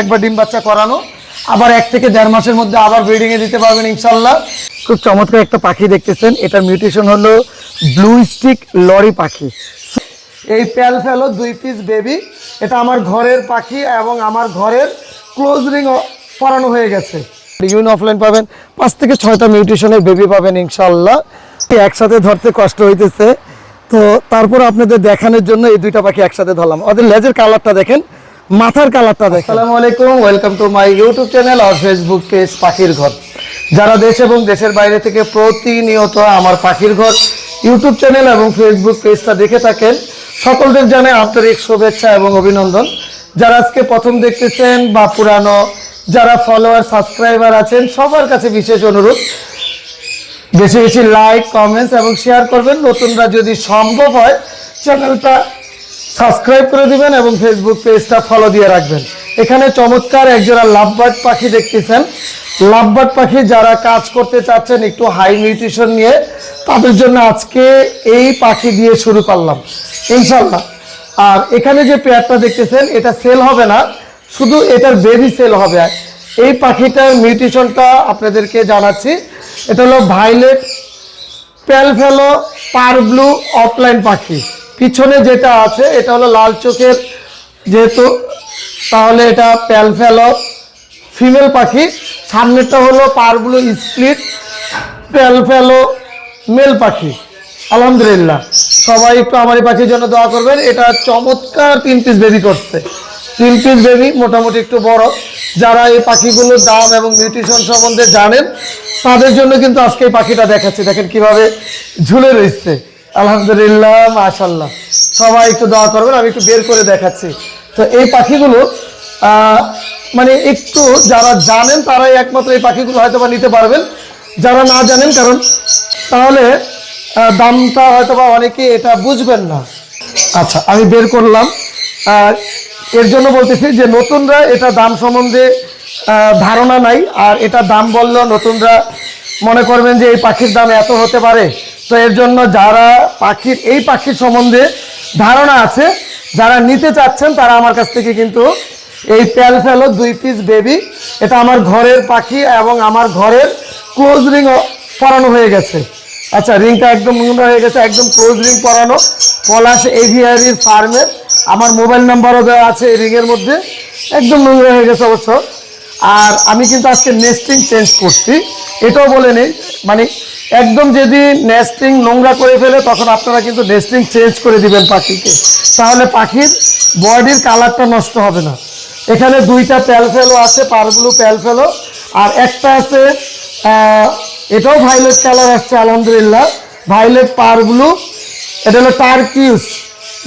একবার ডিম বাচ্চা করানো। আবার এক থেকে দেড় মাসের মধ্যে আবার ব্রিডিং এ দিতে পারবেন ইনশাল্লাহ। খুব চমৎকার একটা পাখি দেখতেছেন। এটার মিউটেশন হলো ব্লু স্টিক লরি পাখি। এই প্যাল ফেলো দুই পিস বেবি এটা আমার ঘরের পাখি এবং আমার ঘরের ক্লোজ রিং পরানো হয়ে গেছে। ইউন অফলাইন পাবেন। পাঁচ থেকে ছয়টা মিউটেশনের বেবি পাবেন ইনশাল্লাহ। একসাথে ধরতে কষ্ট হইতেছে। তো তারপর আপনাদের দেখানোর জন্য এই দুইটা পাখি একসাথে ধরলাম। ওদের লেজের কালারটা দেখেন। মাথার কালারটা দেখেন। আসসালামু আলাইকুম welcome to my YouTube channel R Facebook page পাখির ঘর যারা দেশ এবং দেশের বাইরে থেকে প্রতিনিয়ত আমার পাখির ঘর ইউটিউব চ্যানেল এবং ফেসবুক পেজটা দেখে থাকেন, সকলদের জানে আন্তরিক শুভেচ্ছা এবং অভিনন্দন। যারা আজকে প্রথম দেখতেছেন বা পুরানো, যারা ফলোয়ার সাবস্ক্রাইবার আছেন, সবার কাছে বিশেষ অনুরোধ, বেশি বেশি লাইক কমেন্টস এবং শেয়ার করবেন। নতুনরা যদি সম্ভব হয় চ্যানেলটা সাবস্ক্রাইব করে দিবেন এবং ফেসবুক পেজটা ফলো দিয়ে রাখবেন। এখানে চমৎকার একজোড়া লাভবার্ড পাখি দেখতেছেন। লাভবার্ড পাখি যারা কাজ করতে চাচ্ছেন একটু হাই নিউট্রিশন নিয়ে, তাদের জন্য আজকে এই পাখি দিয়ে শুরু করলাম। ইনশাল্লাহ আর এখানে যে পেয়ারটা দেখতেছেন, এটা সেল হবে না। শুধু এটার বেবি সেল হবে। এই পাখিটার মিউটেশনটা আপনাদেরকে জানাচ্ছি। এটা হলো violet pale fallow parblue opaline পাখি। পিছনে যেটা আছে, এটা হলো লাল চোখের যেহেতু, তাহলে এটা প্যালফেলো ফিমেল পাখি, সামনেরটা হলো par blue split pale fallow male পাখি। আলহামদুলিল্লাহ। সবাই একটু আমার এই পাখির জন্য দোয়া করবেন। এটা চমৎকার তিন পিস বেবি করছে। তিন পিস বেবি মোটামুটি একটু বড়। যারা এই পাখিগুলোর দাম এবং নিউট্রিশন সম্বন্ধে জানেন, তাদের জন্য কিন্তু আজকে এই পাখিটা দেখাচ্ছি। দেখেন কীভাবে ঝুলে রয়েছে। আলহামদুলিল্লাহ মাশাল্লাহ সবাই একটু দোয়া করবেন, আমি একটু বের করে দেখাচ্ছি। তো এই পাখিগুলো মানে একটু যারা জানেন, তারাই একমাত্র এই পাখিগুলো হয়তো বা নিতে পারবেন। যারা না জানেন, কারণ তাহলে দামটা হয়তো বা অনেকে এটা বুঝবেন না। আচ্ছা আমি বের করলাম। আর এর জন্য বলতেছি যে নতুনরা এটা দাম সম্বন্ধে ধারণা নাই। আর এটা দাম বললেও নতুনরা মনে করবেন যে এই পাখির দাম এত হতে পারে। তো এর জন্য যারা পাখির, এই পাখির সম্বন্ধে ধারণা আছে, যারা নিতে চাচ্ছেন, তারা আমার কাছ থেকে কিন্তু এই প্যাল ফেলো দুই পিস বেবি এটা আমার ঘরের পাখি এবং আমার ঘরের ক্লোজ রিং পরানো হয়ে গেছে। আচ্ছা রিংটা একদম নোংরা হয়ে গেছে, একদম ক্লোজ রিং পরানো। পলাশ এভিয়ারির ফার্মের আমার মোবাইল নাম্বারও দেওয়া আছে এই রিংয়ের মধ্যে, একদম নোংরা হয়ে গেছে অবশ্য। আর আমি কিন্তু আজকে নেস্টিং চেঞ্জ করছি। এটাও বলে নেই। মানে একদম যদি নেস্টিং নোংরা করে ফেলে, তখন আপনারা কিন্তু নেস্টিং চেঞ্জ করে দিবেন পাখিকে। তাহলে পাখির বডির কালারটা নষ্ট হবে না। এখানে দুইটা প্যালফেলো আছে পারগুলো প্যালফেলো আর একটা আছে এটাও ভাইলেট কালার আসছে, আলহামদুলিল্লাহ। ভাইলেট পারগুলো এটা হলো টার্কিউস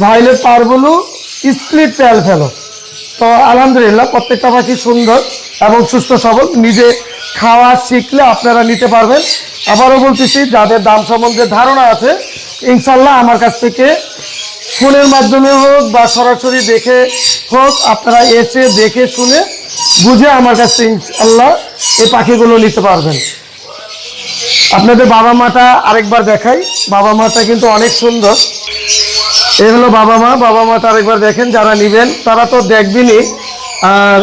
ভাইলেট পারগুলো স্প্লিট প্যালফেলো তো আলহামদুলিল্লাহ, প্রত্যেকটা পাখি সুন্দর। এবং সুস্থ সবল, নিজে খাওয়া শিখলে আপনারা নিতে পারবেন। আবারও বলতেছি, যাদের দাম সম্বন্ধে ধারণা আছে ইনশাল্লাহ আমার কাছ থেকে ফোনের মাধ্যমে হোক বা সরাসরি দেখে হোক, আপনারা এসে দেখে শুনে বুঝে আমার কাছ ইনশাল্লাহ এই পাখিগুলো নিতে পারবেন। আপনাদের বাবা মাটা আরেকবার দেখাই। বাবা মাটা কিন্তু অনেক সুন্দর। এই হলো বাবা মা। বাবা মাটা আরেকবার দেখেন, যারা নেবেন, তারা তো দেখবেনই। আর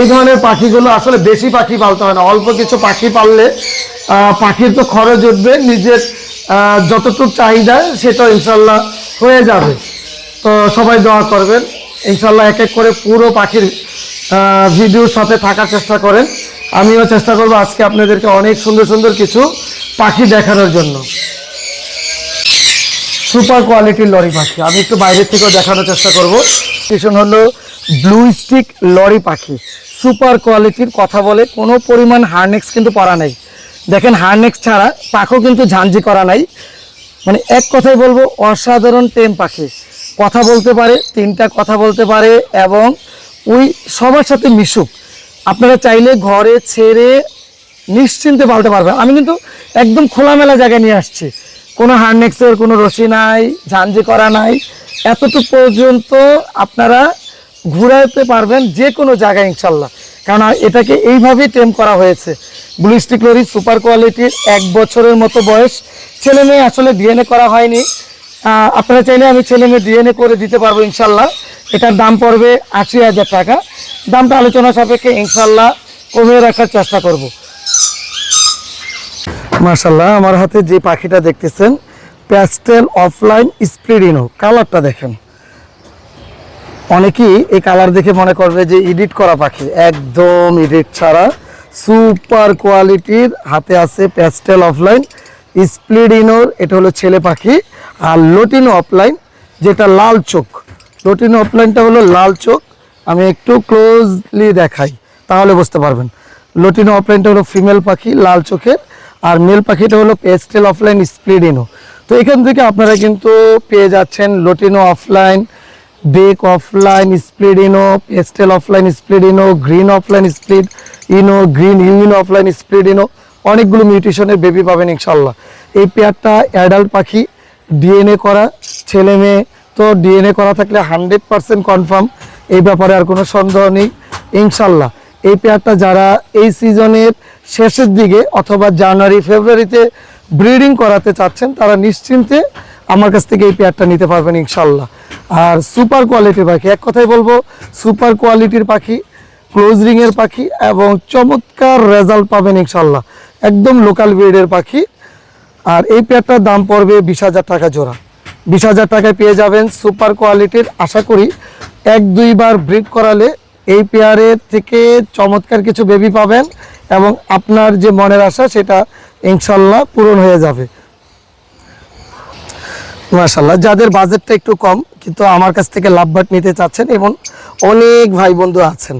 এই ধরনের পাখিগুলো আসলে বেশি পাখি পালতে হয় না। অল্প কিছু পাখি পাললে পাখির তো খরচ উঠবে, নিজের যতটুকু চাহিদা সেটা ইনশাল্লাহ হয়ে যাবে। তো সবাই দোয়া করবেন, ইনশাল্লাহ এক এক করে পুরো পাখির ভিডিওর সাথে থাকার চেষ্টা করেন। আমিও চেষ্টা করব আজকে আপনাদেরকে অনেক সুন্দর সুন্দর কিছু পাখি দেখানোর জন্য। সুপার কোয়ালিটির লরি পাখি। আমি একটু বাইরের থেকেও দেখানোর চেষ্টা করব। স্টেশন হলো ব্লু স্টিক লরি পাখি। সুপার কোয়ালিটির কথা বলে কোনো পরিমাণ হারনেক্স কিন্তু পরা নেই। দেখেন, হারনেক্স ছাড়া পাখও কিন্তু ঝাঞ্জি করা নাই। মানে এক কথাই বলব, অসাধারণ টেম পাখি। কথা বলতে পারে, তিনটা কথা বলতে পারে এবং ওই সবার সাথে মিশুক। আপনারা চাইলে ঘরে ছেড়ে নিশ্চিন্তে পালতে পারবেন। আমি কিন্তু একদম খোলামেলা জায়গায় নিয়ে আসছি। কোনো হার্নেক্সের কোনো রশি নাই ঝাঞ্জি করা নাই। এতটুকু পর্যন্ত আপনারা ঘুরাতে পারবেন যে কোনো জায়গায় ইনশাল্লাহ। কারণ এটাকে এইভাবেই টেম করা হয়েছে। ব্লুস্টিক লরি সুপার কোয়ালিটির এক বছরের মতো বয়স। ছেলে মেয়ে আসলে ডিএনএ করা হয়নি। আপনারা চাইলে আমি ছেলে মেয়ে ডিএনএ করে দিতে পারব ইনশাল্লাহ। এটার দাম পড়বে আশি হাজার টাকা। দামটা আলোচনা সাপেক্ষে ইনশাল্লাহ কমিয়ে রাখার চেষ্টা করব। মার্শাল্লাহ আমার হাতে যে পাখিটা দেখতেছেন প্যাস্টেল অফলাইন স্প্লিডিনো কালারটা দেখেন। অনেকেই এই কালার দেখে মনে করবে যে এডিট করা পাখি। একদম এডিট ছাড়া। সুপার কোয়ালিটির হাতে আছে প্যাস্টেল অফলাইন স্প্লিডিনোর এটা হলো ছেলে পাখি। আর লোটিনো অফলাইন যেটা লাল চোখ। লোটিনো অফলাইনটা হলো লাল চোখ। আমি একটু ক্লোজলি দেখাই, তাহলে বুঝতে পারবেন। লোটিনো অফলাইনটা হলো ফিমেল পাখি, লাল চোখের। আর মেল পাখিটা হলো পেস্টেল অফলাইন স্প্লিডিনো তো এখান থেকে আপনারা কিন্তু পেয়ে যাচ্ছেন lutino opaline bake opaline split ino pastel opaline split ino green opaline split ino green euwing opaline split ino অনেকগুলো মিউটেশনের বেবি পাবেন ইনশাল্লাহ এই পেয়ারটা অ্যাডাল্ট পাখি ডিএনএ করা, ছেলে মেয়ে, তো ডিএনএ করা থাকলে হান্ড্রেড পার্সেন্ট কনফার্ম এই ব্যাপারে আর কোনো সন্দেহ নেই ইনশাল্লাহ এই পেয়ারটা যারা এই সিজনের শেষের দিকে অথবা জানুয়ারি, ফেব্রুয়ারিতে ব্রিডিং করাতে চাচ্ছেন, তারা নিশ্চিন্তে আমার কাছ থেকে এই পেয়ারটা নিতে পারবেন ইনশাল্লাহ আর সুপার কোয়ালিটির পাখি, এক কথাই বলব, সুপার কোয়ালিটির পাখি, ক্লোজ রিংয়ের পাখি এবং চমৎকার রেজাল্ট পাবেন ইনশাল্লাহ একদম লোকাল ব্রিডের পাখি। আর এই পেয়ারটার দাম পড়বে বিশ হাজার টাকা জোড়া। বিশ হাজার টাকায় পেয়ে যাবেন সুপার কোয়ালিটির। আশা করি এক দুইবার ব্রিড করালে এই পেয়ারের থেকে চমৎকার কিছু বেবি পাবেন এবং আপনার যে মনের আশা সেটা ইনশাল্লাহ পূরণ হয়ে যাবে। মাশাল্লাহ যাদের বাজেটটা একটু কম, কিন্তু আমার কাছ থেকে লাভবাট নিতে চাচ্ছেন এবং অনেক ভাই বন্ধু আছেন,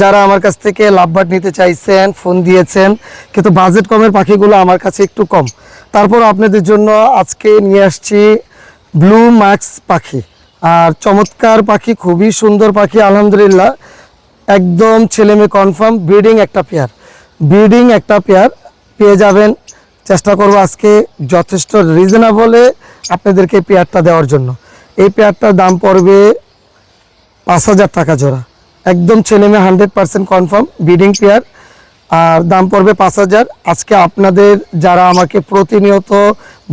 যারা আমার কাছ থেকে লাভবাট নিতে চাইছেন ফোন দিয়েছেন, কিন্তু বাজেট কমের পাখিগুলো আমার কাছে একটু কম। তারপর আপনাদের জন্য আজকে নিয়ে আসছি ব্লু ম্যাক্স পাখি। আর চমৎকার পাখি, খুবই সুন্দর পাখি, আলহামদুলিল্লাহ। একদম ছেলে মেয়ে কনফার্ম ব্রিডিং একটা পেয়ার ব্রিডিং একটা পেয়ার পেয়ে যাবেন চেষ্টা করব আজকে যথেষ্ট রিজনেবলে আপনাদেরকে পেয়ারটা দেওয়ার জন্য। এই পেয়ারটার দাম পড়বে পাঁচ হাজার টাকা জোড়া। একদম ছেলে মেয়ে hundred percent confirm breeding pair. আর দাম পড়বে পাঁচ হাজার। আজকে আপনাদের যারা আমাকে প্রতিনিয়ত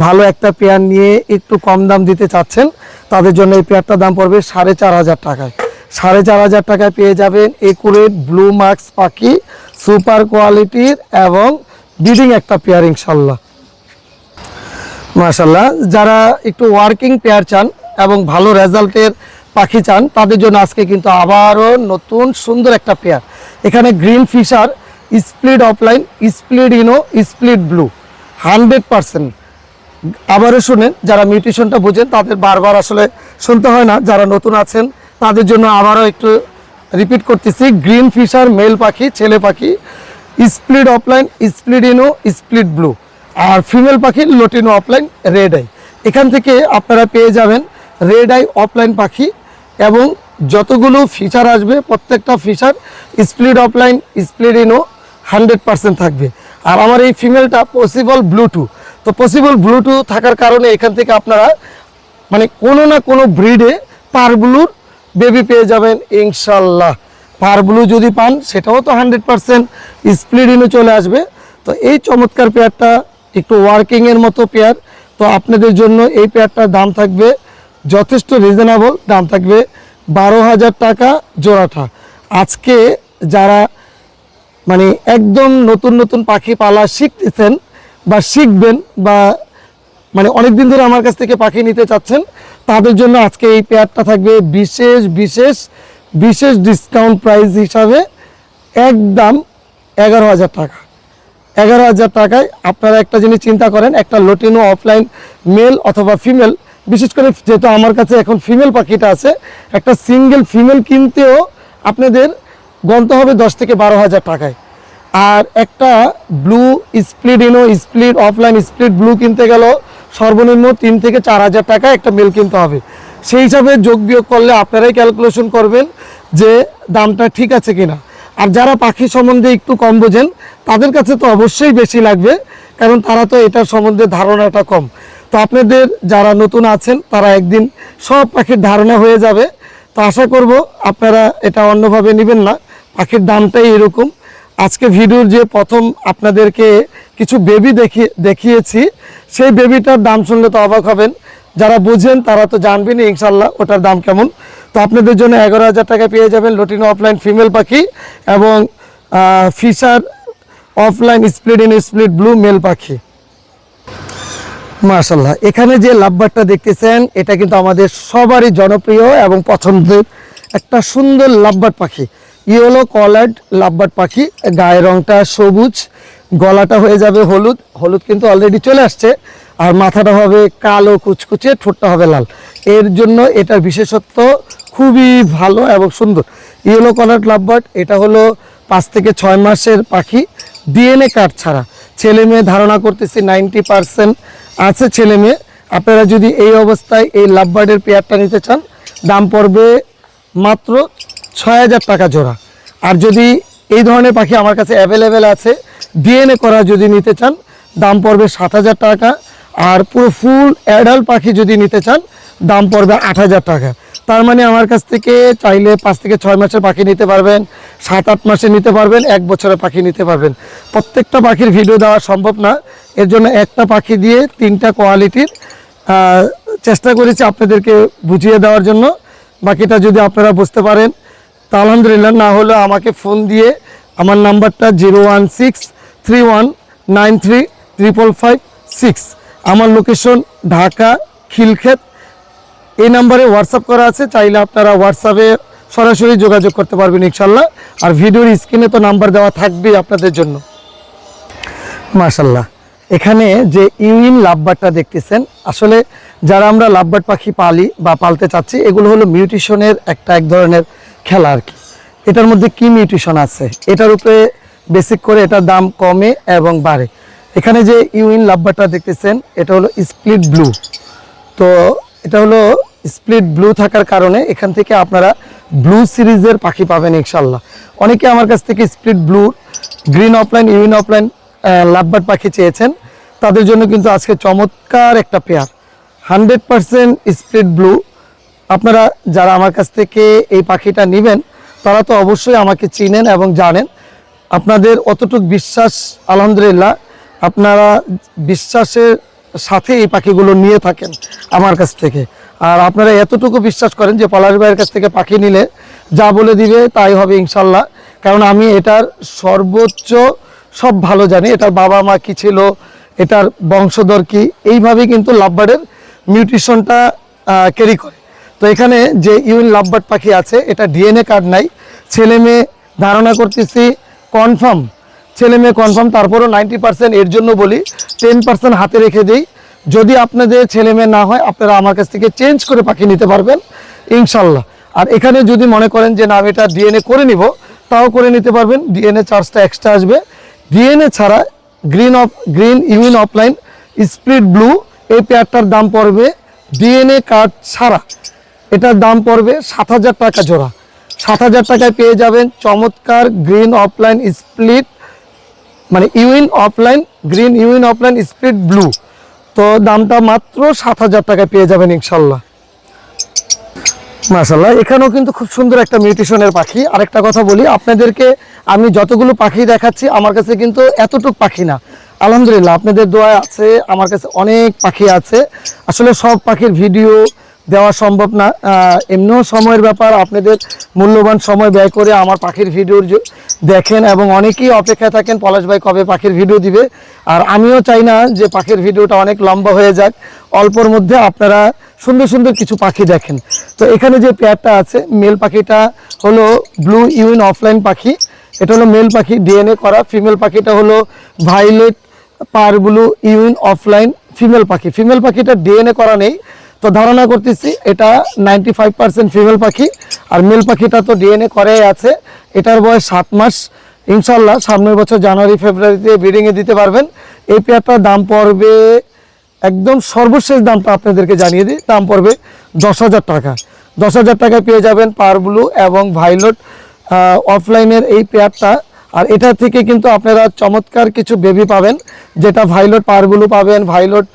ভালো একটা পেয়ার নিয়ে একটু কম দাম দিতে চাচ্ছেন, তাদের জন্য এই পেয়ারটার দাম পড়বে সাড়ে চার হাজার টাকায়। সাড়ে চার হাজার টাকায় পেয়ে যাবেন একুরেট ব্লু মার্কস পাখি, সুপার কোয়ালিটির এবং ব্রিডিং একটা পেয়ার ইনশাল্লাহ। মাশাল্লাহ, যারা একটু ওয়ার্কিং পেয়ার চান এবং ভালো রেজাল্টের পাখি চান, তাদের জন্য আজকে কিন্তু আবারও নতুন সুন্দর একটা পেয়ার এখানে green Fischer split opaline split ino split blue. Hundred percent. আবারও শুনেন, যারা মিউটেশনটা বোঝেন, তাদের বারবার আসলে শুনতে হয় না। যারা নতুন আছেন, তাদের জন্য আবারও একটু রিপিট করতেছি। গ্রিন ফিশার মেল পাখি, ছেলে পাখি split opaline split ino split blue. আর ফিমেল পাখি লোটিনো অফলাইন রেড আই এখান থেকে আপনারা পেয়ে যাবেন রেড আই অফলাইন পাখি এবং যতগুলো ফিচার আসবে, প্রত্যেকটা feature split opaline split ino hundred percent থাকবে। আর আমার এই ফিমেলটা পসিবল ব্লুটু তো পসিবল ব্লুটু থাকার কারণে এখান থেকে আপনারা মানে কোনো না কোনো ব্রিডে পারব্লুর বেবি পেয়ে যাবেন ইনশাল্লাহ পারব্লু যদি পান, সেটাও তো হান্ড্রেড পার্সেন্ট স্প্লিডিনও চলে আসবে। তো এই চমৎকার পেয়ারটা একটু ওয়ার্কিংয়ের মতো পেয়ার তো আপনাদের জন্য এই পেয়ারটার দাম থাকবে যথেষ্ট রিজনেবল দাম থাকবে বারো হাজার টাকা জোড়াটা। আজকে যারা মানে একদম নতুন নতুন পাখি পালা শিখতেছেন বা শিখবেন বা মানে অনেক দিন ধরে আমার কাছ থেকে পাখি নিতে চাচ্ছেন, তাদের জন্য আজকে এই পেয়ারটা থাকবে বিশেষ বিশেষ বিশেষ ডিসকাউন্ট প্রাইস হিসাবে একদম এগারো হাজার টাকা। এগারো হাজার টাকায় আপনারা একটা জিনিস চিন্তা করেন, একটা লোটিনো অফলাইন মেল অথবা ফিমেল বিশেষ করে যেহেতু আমার কাছে এখন ফিমেল পাখিটা আছে, একটা সিঙ্গেল ফিমেল কিনতেও আপনাদের গন্ত হবে দশ থেকে বারো হাজার টাকায়। আর একটা blue split ino split opaline split blue কিনতে গেল, সর্বনিম্ন তিন থেকে চার হাজার টাকা একটা মেল কিনতে হবে। সেই হিসাবে যোগ বিয়োগ করলে আপনারাই ক্যালকুলেশন করবেন যে দামটা ঠিক আছে কিনা। আর যারা পাখি সম্বন্ধে একটু কম বোঝেন, তাদের কাছে তো অবশ্যই বেশি লাগবে, কারণ তারা তো এটার সম্বন্ধে ধারণাটা কম। তো আপনাদের যারা নতুন আছেন, তারা একদিন সব পাখির ধারণা হয়ে যাবে। তো আশা করব আপনারা এটা অন্যভাবে নেবেন না। পাখির দামটাই এরকম। আজকে ভিডিওর যে প্রথম আপনাদেরকে কিছু বেবি দেখিয়ে দেখিয়েছি, সেই বেবিটার দাম শুনলে তো অবাক হবেন। যারা বুঝেন তারা তো জানবেনই ইনশাল্লাহ ওটার দাম কেমন। তো আপনাদের জন্য এগারো হাজার টাকা পেয়ে যাবেন লটিনো অফলাইন ফিমেল পাখি এবং Fischer opaline split ino split blue male পাখি। মাশাল্লাহ এখানে যে লাভবারটা দেখতেছেন, এটা কিন্তু আমাদের সবারই জনপ্রিয় এবং পছন্দের একটা সুন্দর লাভবাট পাখি। ইয়েলো কলার্ড লাভবাট পাখি, গায়ের রংটা সবুজ, গলাটা হয়ে যাবে হলুদ হলুদ কিন্তু অলরেডি চলে আসছে। আর মাথাটা হবে কালো কুচকুচে, ঠোঁটটা হবে লাল। এর জন্য এটার বিশেষত্ব খুবই ভালো এবং সুন্দর। ইয়েলো কলার লাভবার্ড এটা হলো পাঁচ থেকে ছয় মাসের পাখি। ডিএনএ কার্ড ছাড়া। ছেলে মেয়ে ধারণা করতেছি নাইনটি পার্সেন্ট আছে ছেলে মেয়ে। আপনারা যদি এই অবস্থায় এই লাভবার্ডের পেয়ারটা নিতে চান, দাম পড়বে মাত্র ছয় হাজার টাকা জোড়া। আর যদি এই ধরনের পাখি আমার কাছে অ্যাভেলেবেল আছে ডিএনএ করা যদি নিতে চান, দাম পড়বে সাত হাজার টাকা। আর পুরো ফুল অ্যাডাল্ট পাখি যদি নিতে চান, দাম পড়বে আট হাজার টাকা। তার মানে আমার কাছ থেকে চাইলে পাঁচ থেকে ছয় মাসের পাখি নিতে পারবেন, সাত, আট মাসে নিতে পারবেন, এক বছরের পাখি নিতে পারবেন। প্রত্যেকটা পাখির ভিডিও দেওয়া সম্ভব না। এর জন্য একটা পাখি দিয়ে তিনটা কোয়ালিটির চেষ্টা করেছি আপনাদেরকে বুঝিয়ে দেওয়ার জন্য। বাকিটা যদি আপনারা বুঝতে পারেন, তা আলহামদুলিল্লাহ, না হলে আমাকে ফোন দিয়ে আমার নাম্বারটা zero one six three one nine three triple five six আমার লোকেশন ঢাকা, খিলক্ষেত। এই নাম্বারে হোয়াটসঅ্যাপ করা আছে, চাইলে আপনারা হোয়াটসঅ্যাপে সরাসরি যোগাযোগ করতে পারবেন ইনশাল্লাহ। আর ভিডিওর স্ক্রিনে তো নাম্বার দেওয়া থাকবেই আপনাদের জন্য। মাশাল্লাহ। এখানে যে ইউইন লাভবারটা দেখতেছেন, আসলে যারা আমরা লাভবার পাখি পালি বা পালতে চাচ্ছি, এগুলো হলো মিউটিশনের একটা এক ধরনের খেলা আর কি। এটার মধ্যে কি মিউটিশন আছে? এটার উপরে বেসিক করে এটার দাম কমে এবং বাড়ে। এখানে যে ইউইন লাভবারটা দেখতেছেন, এটা হলো স্প্লিট ব্লু। তো এটা হলো স্প্লিট ব্লু থাকার কারণে এখান থেকে আপনারা ব্লু সিরিজের পাখি পাবেন ইনশাল্লাহ। অনেকে আমার কাছ থেকে split blue, green opaline, euwing opaline lovebird পাখি চেয়েছেন। তাদের জন্য কিন্তু আজকে চমৎকার একটা pair. Hundred percent split blue. আপনারা যারা আমার কাছ থেকে এই পাখিটা নেবেন, তারা তো অবশ্যই আমাকে চিনেন এবং জানেন। আপনাদের অতটুক বিশ্বাস, আলহামদুলিল্লাহ আপনারা বিশ্বাসের সাথে এই পাখিগুলো নিয়ে থাকেন আমার কাছ থেকে। আর আপনারা এতটুকু বিশ্বাস করেন যে পলাশ ভাইয়ের কাছ থেকে পাখি নিলে যা বলে দিবে তাই হবে ইনশাল্লাহ। কারণ আমি এটার সর্বোচ্চ সব ভালো জানি, এটার বাবা মা কি ছিল, এটার বংশধর কি এইভাবে কিন্তু লাভবার্ডের মিউটিশনটা ক্যারি করে। তো এখানে যে ইউন লাভবার্ড পাখি আছে, এটা ডিএনএ কার্ড নাই। ছেলে মেয়ে ধারণা করতেছি কনফার্ম ছেলে মেয়ে কনফার্ম তারপরও নাইনটি পার্সেন্ট এর জন্য বলি টেন পার্সেন্ট হাতে রেখে দিই। যদি আপনাদের ছেলে মেয়ে না হয়, আপনারা আমার কাছ থেকে চেঞ্জ করে পাখি নিতে পারবেন, ইনশাল্লাহ। আর এখানে যদি মনে করেন যে, না, আমি এটা ডিএনএ করে নিব, তাও করে নিতে পারবেন। ডিএনএ চার্জটা এক্সট্রা আসবে। ডিএনএ ছাড়া green of green euwing opaline split blue এই পেয়ারটার দাম পড়বে ডিএনএ কার্ড ছাড়া। এটার দাম পড়বে সাত হাজার টাকা জোড়া। সাত হাজার টাকায় পেয়ে যাবেন চমৎকার গ্রিন অফলাইন স্প্লিট মানে euwing opaline, green euwing opaline split blue. তো দামটা মাত্র সাত হাজার টাকায় পেয়ে যাবেন ইনশাল্লাহ। মাশাল্লাহ এখানেও কিন্তু খুব সুন্দর একটা মিউটেশনের পাখি। আরেকটা কথা বলি, আপনাদেরকে আমি যতগুলো পাখি দেখাচ্ছি, আমার কাছে কিন্তু এতটুক পাখি না। আলহামদুলিল্লাহ, আপনাদের দোয়া আছে, আমার কাছে অনেক পাখি আছে। আসলে সব পাখির ভিডিও দেওয়া সম্ভব না। এমনিও সময়ের ব্যাপার, আপনাদের মূল্যবান সময় ব্যয় করে আমার পাখির ভিডিও দেখেন এবং অনেকেই অপেক্ষায় থাকেন, পলাশ ভাই কবে পাখির ভিডিও দিবে। আর আমিও চাই না যে পাখির ভিডিওটা অনেক লম্বা হয়ে যাক, অল্পর মধ্যে আপনারা সুন্দর সুন্দর কিছু পাখি দেখেন। তো এখানে যে পেয়ারটা আছে, মেল পাখিটা হলো ব্লু ইউন অফলাইন পাখি, এটা হলো মেল পাখি, ডিএনএ করা। ফিমেল পাখিটা হলো violet par blue euwing opaline female পাখি। ফিমেল পাখিটা ডিএনএ করা নেই তো ধারণা করতেছি এটা নাইনটি ফাইভ পার্সেন্ট ফিমেল পাখি, আর মেল পাখিটা তো ডিএনএ করাই আছে। এটার বয়স সাত মাস। ইনশাল্লাহ সামনের বছর জানুয়ারি, ফেব্রুয়ারিতে ব্রিডিংয়ে দিতে পারবেন। এই পেয়ারটার দাম পড়বে, একদম সর্বশেষ দামটা আপনাদেরকে জানিয়ে দিই। দাম পড়বে দশ হাজার টাকা। দশ হাজার টাকায় পেয়ে যাবেন পার ব্লু এবং ভাইলট। অফলাইনের এই পেয়ারটা, আর এটা থেকে কিন্তু আপনারা চমৎকার কিছু বেবি পাবেন, যেটা ভাইলট পার ব্লু পাবেন, ভাইলট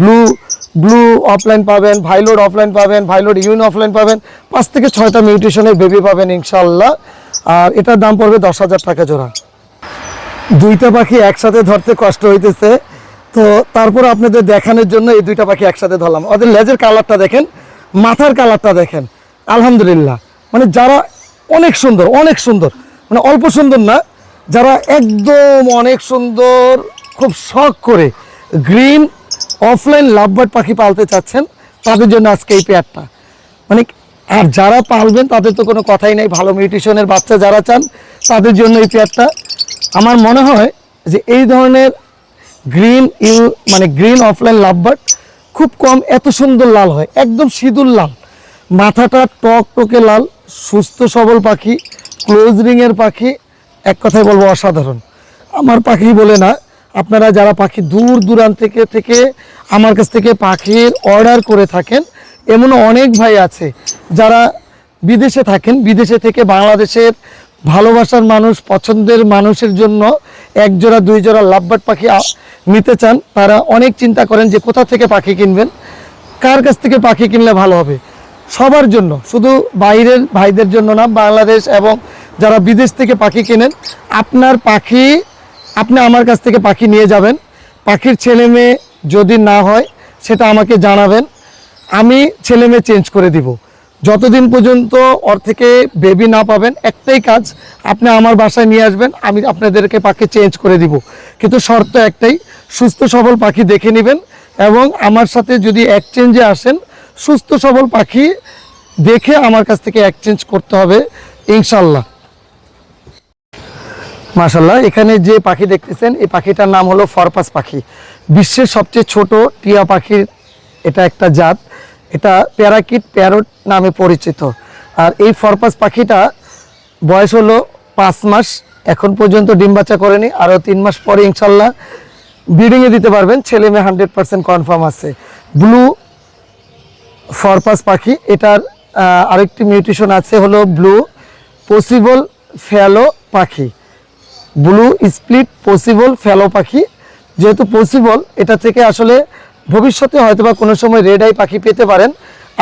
ব্লু ব্লু অফলাইন পাবেন ভাইলোড অফলাইন পাবেন ভাইলোড ইউন অফলাইন পাবেন, পাঁচ থেকে ছয়টা মিউটেশনের বেবি পাবেন ইনশাল্লাহ। আর এটার দাম পড়বে দশ হাজার টাকা জোড়া। দুইটা পাখি একসাথে ধরতে কষ্ট হইতেছে। তো তারপর আপনাদের দেখানোর জন্য এই দুইটা পাখি একসাথে ধরলাম। ওদের লেজের কালারটা দেখেন, মাথার কালারটা দেখেন। আলহামদুলিল্লাহ। মানে যারা অনেক সুন্দর অনেক সুন্দর। মানে অল্প সুন্দর না, যারা একদম অনেক সুন্দর, খুব শখ করে গ্রিন অফলাইন লাভবার্ড পাখি পালতে চাচ্ছেন, তাদের জন্য আজকে এই পেয়ারটা। মানে আর যারা পালবেন, তাদের তো কোনো কথাই নেই, ভালো মিউটিশনের বাচ্চা যারা চান, তাদের জন্য এই পেয়ারটা। আমার মনে হয় যে এই ধরনের গ্রিন ইউ মানে গ্রিন অফলাইন লাভবার্ড খুব কম, এত সুন্দর লাল হয়, একদম সিঁদুর লাল। মাথাটা টক টকে লাল, সুস্থ সবল পাখি ক্লোজ রিংয়ের পাখি, এক কথায় বলব অসাধারণ। আমার পাখি বলে না আপনারা যারা পাখি দূর দূরান্ত থেকে থেকে আমার কাছ থেকে পাখির অর্ডার করে থাকেন এমনও অনেক ভাই আছে যারা বিদেশে থাকেন, বিদেশে থেকে বাংলাদেশের ভালোবাসার মানুষ, পছন্দের মানুষের জন্য এক জোড়া দুই জোড়া লাভবার্ড পাখি নিতে চান, তারা অনেক চিন্তা করেন যে কোথা থেকে পাখি কিনবেন, কার কাছ থেকে পাখি কিনলে ভালো হবে। সবার জন্য, শুধু বাইরের ভাইদের জন্য না, বাংলাদেশ এবং যারা বিদেশ থেকে পাখি কেনেন, আপনার পাখি আপনি আমার কাছ থেকে পাখি নিয়ে যাবেন। পাখির ছেলে মেয়ে যদি না হয়, সেটা আমাকে জানাবেন। আমি ছেলে মেয়ে চেঞ্জ করে দিব। যতদিন পর্যন্ত ওর থেকে বেবি না পাবেন, একটাই কাজ, আপনি আমার বাসায় নিয়ে আসবেন, আমি আপনাদেরকে পাখি চেঞ্জ করে দিব। কিন্তু শর্ত একটাই, সুস্থ সবল পাখি দেখে নেবেন এবং আমার সাথে যদি এক্সচেঞ্জে আসেন, সুস্থ সবল পাখি দেখে আমার কাছ থেকে এক্সচেঞ্জ করতে হবে, ইনশাল্লাহ। মাশাল্লাহ এখানে যে পাখি দেখতেছেন, এই পাখিটার নাম হলো ফরপাস পাখি। বিশ্বের সবচেয়ে ছোট টিয়া পাখির এটা একটা জাত। এটা প্যারাকিট প্যারট নামে পরিচিত। আর এই ফরপাস পাখিটা বয়স হলো পাঁচ মাস, এখন পর্যন্ত ডিম বাচ্চা করেনি, আরও তিন মাস পরে ইনশাল্লাহ ব্রিডিংয়ে দিতে পারবেন, ছেলে মেয়ে হান্ড্রেড পার্সেন্ট কনফার্ম আছে। ব্লু ফরপাস পাখি, এটার আরেকটি মিউটেশন আছে, হলো ব্লু পসিবল ফ্যালো পাখি। ব্লু স্প্লিট পসিবল ফ্যালো পাখি। যেহেতু পসিবল এটা থেকে আসলে ভবিষ্যতে হয়তো বা কোনো সময় রেড আই পাখি পেতে পারেন।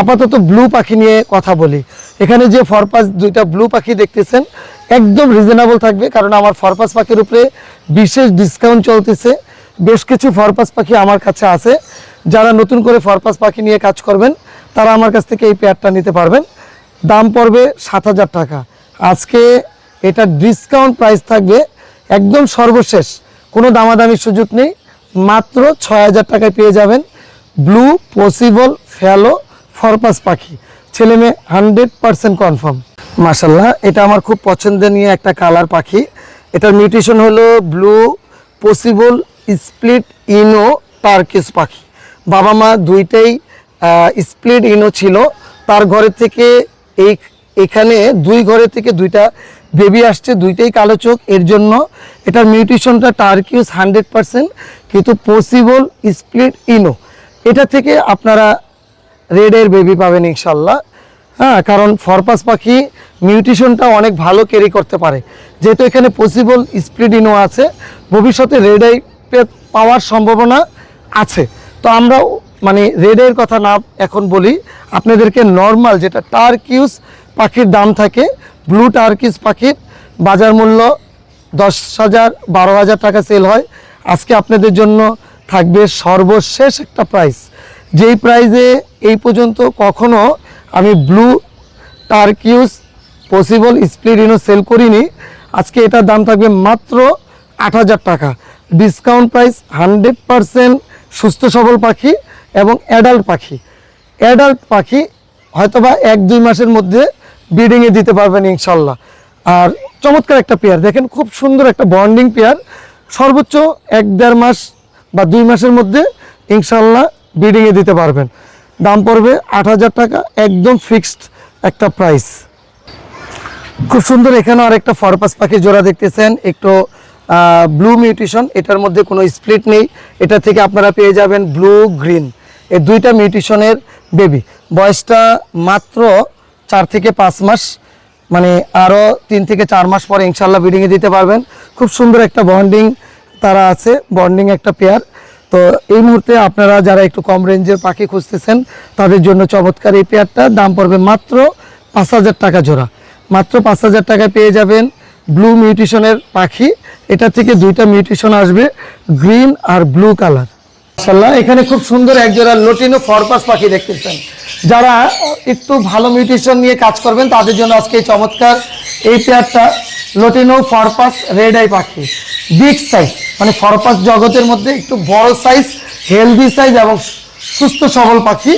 আপাতত ব্লু পাখি নিয়ে কথা বলি। এখানে যে ফরপাস দুইটা ব্লু পাখি দেখতেছেন, একদম রিজনেবল থাকবে কারণ আমার ফরপাস পাখির উপরে বিশেষ ডিসকাউন্ট চলতেছে। বেশ কিছু ফরপাস পাখি আমার কাছে আছে। যারা নতুন করে ফরপাস পাখি নিয়ে কাজ করবেন, তারা আমার কাছ থেকে এই পেয়ারটা নিতে পারবেন। দাম পড়বে সাত হাজার টাকা। আজকে এটা ডিসকাউন্ট প্রাইস থাকবে একদম সর্বশেষ। কোনো দামাদামির সুযোগ নেই। মাত্র ছয় হাজার টাকায় পেয়ে যাবেন ব্লু, পসিবল ফ্যালো ফরপাস পাখি। ছেলে মেয়ে হান্ড্রেড পারসেন্ট কনফার্ম। মাসাল্লাহ এটা আমার খুব পছন্দের নিয়ে একটা কালার পাখি। এটার মিউটেশন হলো blue, possible, split ino, turquoise পাখি। বাবা মা দুইটাই স্প্লিট ইনো ছিল। তার ঘরে থেকে এই, এখানে দুই ঘরে থেকে দুইটা বেবি আসছে, দুইটাই কালো চোখ। এর জন্য এটার মিউটেশনটা টার্কিউস হান্ড্রেড পারসেন্ট, কিন্তু পসিবল স্প্লিট ইনো। এটা থেকে আপনারা রেডের বেবি পাবেন ইনশাল্লাহ। হ্যাঁ কারণ ফরপাস পাখি মিউটেশনটা অনেক ভালো ক্যারি করতে পারে। যেহেতু এখানে পসিবল স্প্লিট ইনো আছে, ভবিষ্যতে রেড আই পাওয়ার সম্ভাবনা আছে। তো আমরা মানে রেডের কথা না এখন বলি, আপনাদেরকে নর্মাল যেটা টার্কিউস পাখির দাম থাকে ব্লু টার্কিউস পাখির বাজার মূল্য দশ হাজার বারো হাজার টাকা সেল হয়। আজকে আপনাদের জন্য থাকবে সর্বশেষ একটা প্রাইস যেই প্রাইজে এই পর্যন্ত কখনো আমি blue turquoise possible split ino sell করিনি, আজকে এটার দাম থাকবে মাত্র আট হাজার টাকা। ডিসকাউন্ট প্রাইস হান্ড্রেড পারসেন্ট সুস্থ সবল পাখি এবং অ্যাডাল্ট পাখি। অ্যাডাল্ট পাখি হয়তোবা এক দুই মাসের মধ্যে ব্রিডিংয়ে দিতে পারবেন ইনশাল্লাহ। আর চমৎকার একটা পেয়ার দেখেন খুব সুন্দর একটা বন্ডিং পেয়ার সর্বোচ্চ এক দেড় মাস বা দুই মাসের মধ্যে ইনশাল্লাহ ব্রিডিংয়ে দিতে পারবেন। দাম পড়বে আট হাজার টাকা, একদম ফিক্সড একটা প্রাইস খুব সুন্দর এখানে আরেকটা ফরপাস পাখি জোড়া দেখতেছেন, একটু ব্লু মিউটিশন এটার মধ্যে কোনো স্প্লিট নেই। এটা থেকে আপনারা পেয়ে যাবেন ব্লু গ্রিন এই দুইটা মিউটেশনের বেবি বয়সটা মাত্র চার থেকে পাঁচ মাস মানে আরও তিন থেকে চার মাস পরে ইনশাল্লাহ ব্রিডিংয়ে দিতে পারবেন। খুব সুন্দর একটা বন্ডিং তারা আছে বন্ডিং একটা পেয়ার তো এই মুহূর্তে আপনারা যারা একটু কম রেঞ্জের পাখি খুঁজতেছেন, তাদের জন্য চমৎকার এই পেয়ারটা দাম পড়বে মাত্র পাঁচ হাজার টাকা জোড়া। মাত্র পাঁচ হাজার টাকায় পেয়ে যাবেন ব্লু মিউটেশনের পাখি। এটা থেকে দুইটা মিউটেশন আসবে গ্রিন আর ব্লু কালার মাশাআল্লাহ, এখানে খুব সুন্দর একজোড়া লটিনো ফরপাস পাখি দেখতেছেন। যারা একটু ভালো মিউটেশন নিয়ে কাজ করবেন, তাদের জন্য আজকে এই চমৎকার এই পেয়ারটা লটিনো ফরপাস রেড আই পাখি। বিগ সাইজ মানে ফরপাস জগতের মধ্যে একটু বড় সাইজ, হেলদি সাইজ এবং সুস্থ সবল পাখি,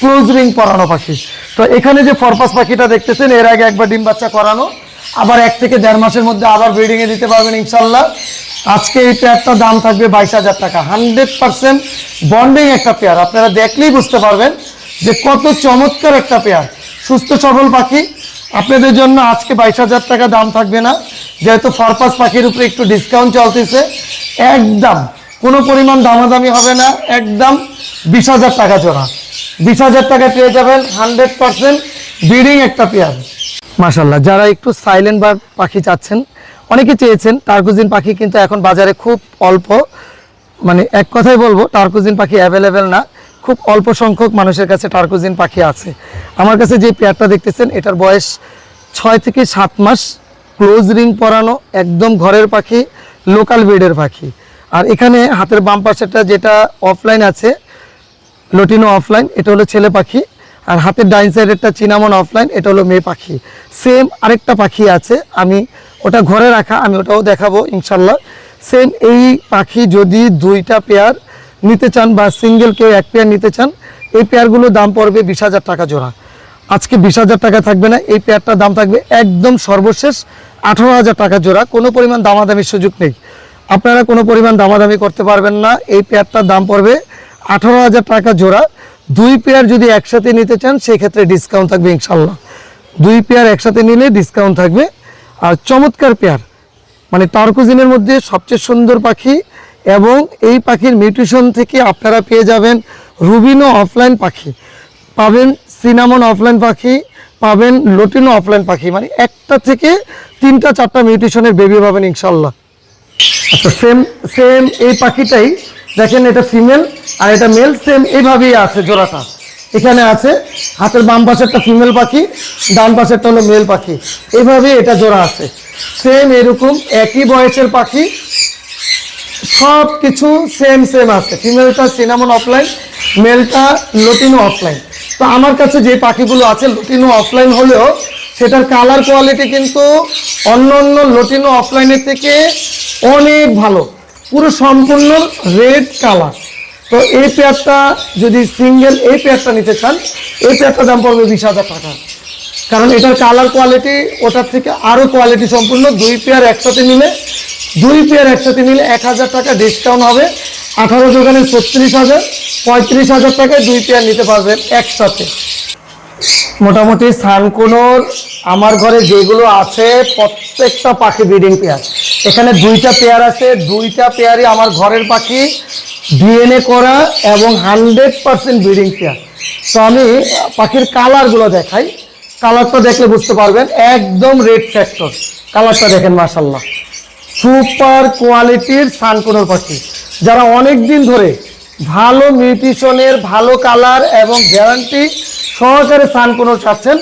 ক্লোজ রিং পরানো পাখি। তো এখানে যে ফরপাস পাখিটা দেখতেছেন, এর আগে একবার ডিম বাচ্চা করানো আবার এক থেকে দেড় মাসের মধ্যে আবার ব্রিডিংয়ে দিতে পারবেন ইনশাল্লাহ। আজকে এই পেয়ারটার দাম থাকবে বাইশ হাজার টাকা। হান্ড্রেড পার্সেন্ট বন্ডিং একটা পেয়ার আপনারা দেখলেই বুঝতে পারবেন যে কত চমৎকার একটা পেয়ার সুস্থ, সবল পাখি। আপনাদের জন্য আজকে বাইশ হাজার টাকা দাম থাকবে না। যেহেতু ফারপাস পাখির উপরে একটু ডিসকাউন্ট চলতেছে, একদম কোনো পরিমাণ দামাদামি হবে না, একদম বিশ হাজার টাকা জোড়া। বিশ হাজার টাকা পেয়ে যাবেন হান্ড্রেড পার্সেন্ট ব্রিডিং একটা পেয়ার মাশাল্লাহ যারা একটু সাইলেন্ট বা পাখি চাচ্ছেন, অনেকে চেয়েছেন টার্কুজিন পাখি কিন্তু এখন বাজারে খুব অল্প। মানে এক কথাই বলব টার্কুজিন পাখি অ্যাভেলেবেল না। খুব অল্প সংখ্যক মানুষের কাছে টার্কুজিন পাখি আছে। আমার কাছে যে পেয়ারটা দেখতেছেন, এটার বয়স ছয় থেকে সাত মাস। ক্লোজ রিং পরানো, একদম ঘরের পাখি লোকাল ব্রিডের পাখি। আর এখানে হাতের বাম পাশেটা যেটা অফলাইন আছে, লটিনো অফলাইন এটা হলো ছেলে পাখি। আর হাতের ডাইন সাইডেরটা চিনামন অফলাইন এটা হলো মেয়ে পাখি। সেম আরেকটা পাখি আছে, আমি ওটা ঘরে রাখা, আমি ওটাও দেখাবো ইনশাল্লাহ। সেম এই পাখি যদি দুইটা পেয়ার নিতে চান বা সিঙ্গেল কেউ এক পেয়ার নিতে চান, এই পেয়ারগুলোর দাম পড়বে বিশ হাজার টাকা জোড়া। আজকে বিশ হাজার টাকা থাকবে না, এই পেয়ারটার দাম থাকবে একদম সর্বশেষ আঠারো হাজার টাকা জোড়া, কোনো পরিমাণ দামাদামির সুযোগ নেই। আপনারা কোনো পরিমাণ দামাদামি করতে পারবেন না, এই পেয়ারটার দাম পড়বে আঠারো হাজার টাকা জোড়া। দুই পেয়ার যদি একসাথে নিতে চান সেই ক্ষেত্রে ডিসকাউন্ট থাকবে ইনশাল্লাহ দুই পেয়ার একসাথে নিলে ডিসকাউন্ট থাকবে। আর চমৎকার পেয়ার মানে টার্কুজিনের মধ্যে সবচেয়ে সুন্দর পাখি এবং এই পাখির মিউটেশন থেকে আপনারা পেয়ে যাবেন রুবিনো অফলাইন পাখি। পাবেন সিনামন অফলাইন পাখি, পাবেন লটিনো অফলাইন পাখি মানে একটা থেকে তিনটা, চারটা মিউটেশনের বেবি পাবেন ইনশাল্লাহ আচ্ছা সেম সেম এই পাখিটাই দেখেন এটা ফিমেল আর এটা মেল, সেম এইভাবেই আছে জোড়াটা। এখানে আছে, হাতের বাম পাশেরটা ফিমেল পাখি, ডান পাশেরটা হলো মেল পাখি। এইভাবে এটা জোড়া আছে। সেম এরকম, একই বয়সের পাখি সব কিছু সেম সেম আছে। ফিমেলটা সিনামন অফলাইন, মেলটা লটিনো অফলাইন। তো আমার কাছে যে পাখিগুলো আছে লটিনো অফলাইন হলেও সেটার কালার কোয়ালিটি কিন্তু অন্য অন্য লটিনো অফলাইনের থেকে অনেক ভালো। পুরো সম্পূর্ণ রেড কালার। তো এই পেয়ারটা যদি সিঙ্গেল এই পেয়ারটা নিতে চান, এই পেয়ারটার দাম পড়বে বিশ হাজার টাকা। কারণ এটার কালার কোয়ালিটি, ওটার থেকে আরও কোয়ালিটি সম্পূর্ণ, দুই পেয়ার একসাথে নিলে, দুই পেয়ার একসাথে নিলে এক হাজার টাকা ডিসকাউন্ট হবে। আঠারো দোকানে ছত্রিশ হাজার, পঁয়ত্রিশ হাজার টাকায় দুই পেয়ার নিতে পারবেন একসাথে। মোটামুটি সানকোনোর আমার ঘরে যেগুলো আছে, প্রত্যেকটা পাখি ব্রিডিং পেয়ার। এখানে দুইটা পেয়ার আছে, দুইটা পেয়ারই আমার ঘরের পাখি ডিএনএ করা এবং হান্ড্রেড পার্সেন্ট ব্রিডিং পেয়ার তো আমি পাখির কালারগুলো দেখাই। কালারটা দেখলে বুঝতে পারবেন, একদম রেড ফ্যাক্টর কালারটা দেখেন মাসাল্লাহ সুপার কোয়ালিটির সানকোনোর পাখি। যারা অনেক দিন ধরে ভালো নিউট্রিশনের ভালো কালার এবং গ্যারান্টি সহকারে সানকোনোর চাচ্ছেন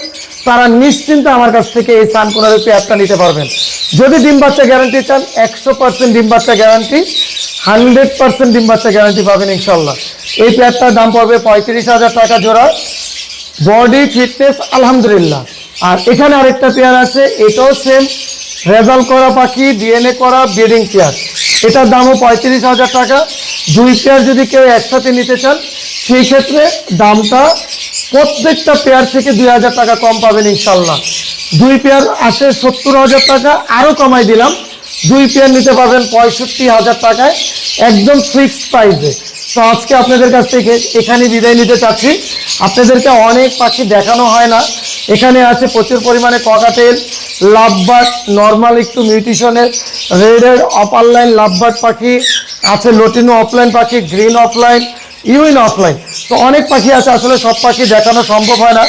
তারা নিশ্চিন্তে আমার কাছ থেকে এই সানকোনোর পেয়ারটা নিতে পারবেন। যদি ডিম বাচ্চা গ্যারান্টি চান, একশো পার্সেন্ট ডিম বাচ্চা গ্যারান্টি হান্ড্রেড পার্সেন্ট ডিম বাচ্চা গ্যারান্টি পাবেন ইনশাল্লাহ। এই পেয়ারটার দাম পড়বে পঁয়ত্রিশ হাজার টাকা জোড়া। বডি ফিটনেস আলহামদুলিল্লাহ। আর এখানে আরেকটা পেয়ার আছে, এটাও সেম রেজাল্ট করা পাখি ডিএনএ করা ব্রিডিং পেয়ার। এটার দামও পঁয়ত্রিশ হাজার টাকা। দুই পেয়ার যদি কেউ একসাথে নিতে চান, সেই ক্ষেত্রে দামটা প্রত্যেকটা পেয়ার থেকে দুই হাজার টাকা কম পাবেন ইনশাল্লাহ। দুই পেয়ার আসে সত্তর হাজার টাকা আরও কমাই দিলাম। দুই পেয়ার নিতে পারবেন পঁয়ষট্টি হাজার টাকায়, একদম ফিক্সড প্রাইসে তো আজকে আপনাদের কাছ থেকে এখানে বিদায় নিতে চাচ্ছি। আপনাদেরকে অনেক পাখি দেখানো হয় না। এখানে আছে প্রচুর পরিমাণে ককাটেল লাভবার্ড নর্মাল একটু মিউটিশনের রেডের অপার লাইন লাভবার্ড পাখি, আছে লটিনো অফলাইন পাখি গ্রিন অফলাইন ইউইন অফলাইন তো অনেক পাখি আছে, আসলে সব পাখি দেখানো সম্ভব হয় না।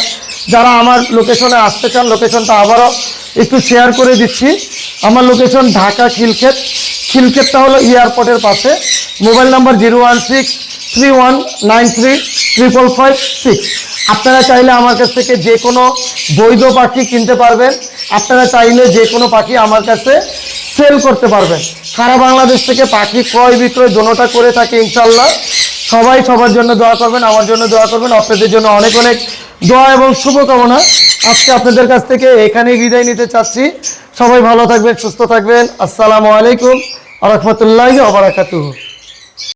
যারা আমার লোকেশনে আসতে চান লোকেশনটা আবারও একটু শেয়ার করে দিচ্ছি। আমার লোকেশন ঢাকা খিলক্ষেত। খিলক্ষেতটা হলো এয়ারপোর্টের পাশে। Mobile number zero one six three one nine three triple five six. আপনারা চাইলে আমার কাছ থেকে যে কোনো বৈধ পাখি কিনতে পারবেন। আপনারা চাইলে যে কোনো পাখি আমার কাছে সেল করতে পারবেন। সারা বাংলাদেশ থেকে পাখি ক্রয় বিক্রয় দোনোটা করে থাকে ইনশাল্লাহ সবাই সবার জন্য দোয়া করবেন, আমার জন্য দোয়া করবেন, আপনাদের জন্য অনেক অনেক দোয়া এবং শুভকামনা। আজকে আপনাদের কাছ থেকে এখানেই বিদায় নিতে চাচ্ছি। সবাই ভালো থাকবেন, সুস্থ থাকবেন। আসসালামু আলাইকুম আ আবার